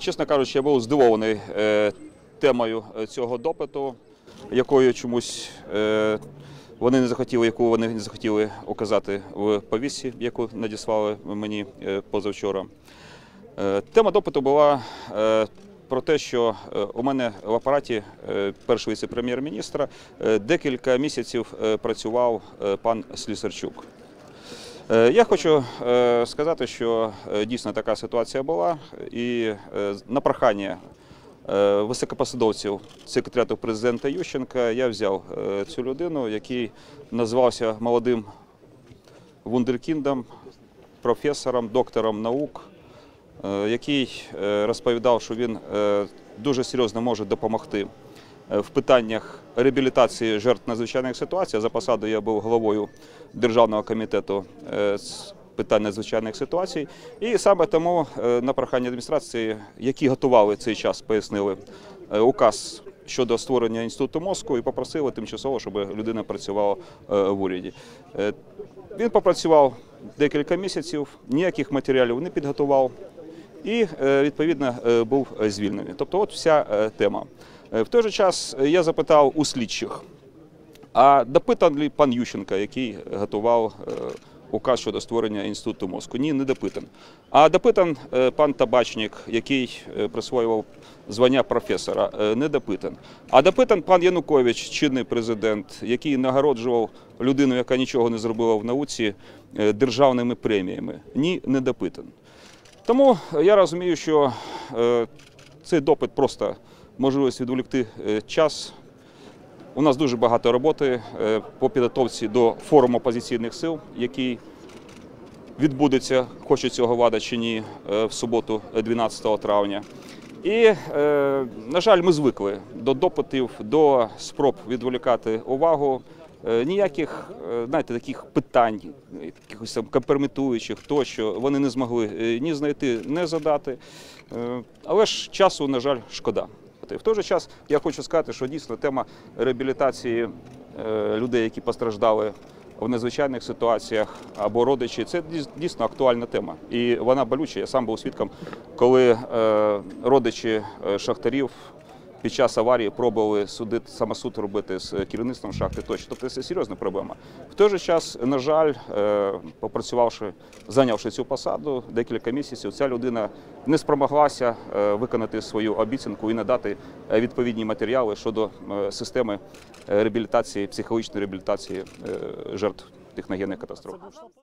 Чесно кажучи, я був здивований е, темою е, цього допиту, якою чомусь е, вони не захотіли, яку вони не захотіли указати в повісті, яку надіслали мені позавчора. Тема допиту була про те, що у мене в апараті першого віце-прем'єр-міністра декілька місяців працював пан Слісарчук. Е, Я хочу е, сказати, що е, дійсно така ситуація була, і на прохання високопосадовців секретаріату президента Ющенка я взяв цю людину, який назвався молодим вундеркіндом, професором, доктором наук, який розповідав, що він дуже серйозно може допомогти в питаннях реабілітації жертв надзвичайних ситуацій. За посадою я був головою Державного комітету е, з питань надзвичайних ситуацій. І саме тому е, на прохання адміністрації, які готували цей час, пояснили е, указ. Щодо створення інституту мозку і попросили тимчасово, щоб людина працювала е, в уряді. Е, Він попрацював декілька місяців, ніяких матеріалів не підготував і е, відповідно е, був звільнений. Тобто, от вся е, тема. В той же час я запитав у слідчих, а допитаний пан Ющенка, який готував указ щодо створення інституту мозку? Ні, не допитан. А допитан пан Табачник, який присвоював звання професора, не допитан. А допитан пан Янукович, чинний президент, який нагороджував людину, яка нічого не зробила в науці, державними преміями. Ні, не допитан. Тому я розумію, що е, цей допит просто можливість відволікти е, час. У нас дуже багато роботи е, по підготовці до форуму опозиційних сил, який відбудеться, хоче цього влада чи ні, е, в суботу, е, 12 травня. І, е, на жаль, ми звикли до допитів, до спроб відволікати увагу. Е, Ніяких, е, знаєте, таких питань, якихось там компрометуючих, тощо вони не змогли е, ні знайти, ні задати. Але ж часу, на жаль, шкода. В той же час я хочу сказати, що дійсно тема реабілітації людей, які постраждали в незвичайних ситуаціях або родичі, це дійс- дійсно актуальна тема. І вона болюча. Я сам був свідком, коли родичі шахтарів під час аварії пробували судити самосуд робити з керівництвом шахти тощо. Тобто це серйозна проблема. В той же час, на жаль, е, попрацювавши, зайнявши цю посаду декілька місяців, ця людина не спромоглася е, виконати свою обіцянку і надати е, відповідні матеріали щодо е, системи е, реабілітації, психологічної реабілітації е, жертв техногенних катастроф.